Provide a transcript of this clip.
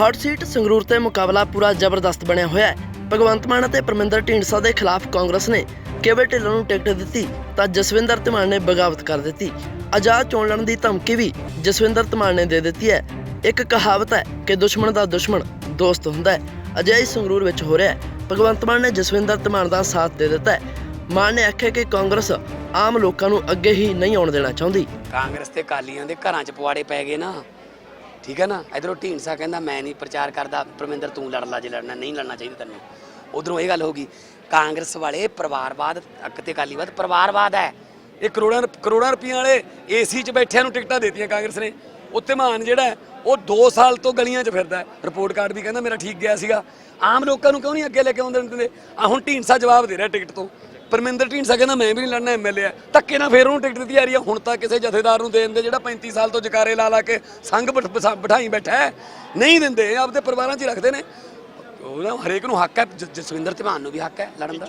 Hot seat, Sangrur ਤੇ ਮੁਕਾਬਲਾ ਪੂਰਾ ਜ਼ਬਰਦਸਤ ਬਣਿਆ ਹੋਇਆ ਹੈ। ਭਗਵੰਤ ਮਾਨ ਅਤੇ ਪਰਮਿੰਦਰ ਢੀਂਡਸਾ ਦੇ ਖਿਲਾਫ ਕਾਂਗਰਸ ਨੇ ਕੇਵਲ ਢਿੱਲੋਂ ਨੂੰ ਟਿਕਟ ਦਿੱਤੀ ਤਾਂ ਜਸਵਿੰਦਰ ਧਮਾਲ ਨੇ ਬਗਾਵਤ ਕਰ ਦਿੱਤੀ। ਆਜ਼ਾਦ ਚੋਣ ਲੜਨ ਦੀ ਧਮਕੀ ਵੀ ਜਸਵਿੰਦਰ ਧਮਾਲ ਨੇ ਦੇ ਦਿੱਤੀ ਹੈ। ਇੱਕ ਕਹਾਵਤ ਹੈ ਕਿ ਦੁਸ਼ਮਣ ਦਾ ਦੁਸ਼ਮਣ ਦੋਸਤ ਹੁੰਦਾ ਹੈ। ਅਜਿਹਾ ਸੰਗਰੂਰ ਵਿੱਚ ਹੋ ਰਿਹਾ ਹੈ। ਭਗਵੰਤ ਮਾਨ ਨੇ ਜਸਵਿੰਦਰ ਧਮਾਨ ਦਾ ਸਾਥ ਦੇ ਦਿੱਤਾ ਹੈ। ਮਾਨ ਨੇ ਆਖਿਆ ਕਿ ਕਾਂਗਰਸ ਆਮ ਲੋਕਾਂ ਨੂੰ ਅੱਗੇ ਹੀ ਨਹੀਂ ਆਉਣ ਦੇਣਾ ਚਾਹੁੰਦੀ। ਕਾਂਗਰਸ ਤੇ ਕਾਲੀਆਂ ਦੇ ਘਰਾਂ 'ਚ ਪੁਆੜੇ ਪੈ ਗਏ ਨਾ। ਠੀਕ ਹੈ ਨਾ? ਇਧਰੋਂ ਢੀਂਡਸਾ ਕਹਿੰਦਾ, ਮੈਂ ਨਹੀਂ ਪ੍ਰਚਾਰ ਕਰਦਾ, ਪਰਮਿੰਦਰ ਤੂੰ ਲੜ ਲਾ, ਜੇ ਲੜਨਾ ਨਹੀਂ ਲੜਨਾ ਚਾਹੀਦਾ ਤੈਨੂੰ। ਉਧਰੋਂ ਇਹ ਗੱਲ ਹੋ ਗਈ, ਕਾਂਗਰਸ ਵਾਲੇ ਪਰਿਵਾਰਵਾਦ, ਅੱਕ ਤੇ ਕਾਲੀਵਾਦ ਪਰਿਵਾਰਵਾਦ ਹੈ। ਇਹ ਕਰੋੜਾਂ ਕਰੋੜਾਂ ਰੁਪਈਆਂ ਵਾਲੇ ਏਸੀ 'ਚ ਬੈਠਿਆਂ ਨੂੰ ਟਿਕਟਾਂ ਦੇਤੀਆਂ ਕਾਂਗਰਸ ਨੇ। ਉੱਤੇ ਮਾਨ ਜਿਹੜਾ ਉਹ 2 ਸਾਲ ਤੋਂ ਗਲੀਆਂ 'ਚ ਫਿਰਦਾ ਹੈ। ਰਿਪੋਰਟ ਕਾਰਡ ਵੀ ਕਹਿੰਦਾ, ਮੇਰਾ ਠੀਕ ਗਿਆ ਸੀਗਾ। ਆਮ ਲੋਕਾਂ ਨੂੰ ਕਿਉਂ ਨਹੀਂ ਅੱਗੇ ਲੈ ਕੇ ਆਉਂਦੇ ਦਿੰਦੇ ਆ ਹੁਣ ਢੀਂਡਸਾ ਜਵਾਬ ਦੇ ਰਿਹਾ ਟਿਕਟ ਤੋਂ। ਪਰਮਿੰਦਰ ਢੀਂਡਸਾ ਕਹਿੰਦਾ ਮੈਂ ਵੀ ਨਹੀਂ ਲੜਨਾ ਐਮਐਲਏ ਆ ਧੱਕੇ ਨਾਲ ਫੇਰ ਉਹਨੂੰ ਟਿਕਟ ਦਿੱਤੀ ਜਾ ਰਹੀ ਹੈ ਹੁਣ ਤਾਂ ਕਿਸੇ ਜਥੇਦਾਰ ਨੂੰ ਦੇ ਦਿੰਦੇ ਜਿਹੜਾ 35 ਸਾਲ ਤੋਂ ਜਕਾਰੇ ਲਾ ਲਾ ਕੇ ਸੰਗ ਬਿਠਾਈ ਬੈਠਾ ਹੈ। ਨਹੀਂ ਦਿੰਦੇ ਆਪਦੇ ਪਰਿਵਾਰਾਂ 'ਚ ਹੀ ਰੱਖਦੇ ਨੇ। ਉਹਨਾਂ ਹਰੇਕ ਨੂੰ ਹੱਕ ਹੈ। ਜਸਵਿੰਦਰ ਧਮਾਨ ਨੂੰ ਵੀ ਹੱਕ ਹੈ ਲੜਨ ਦਾ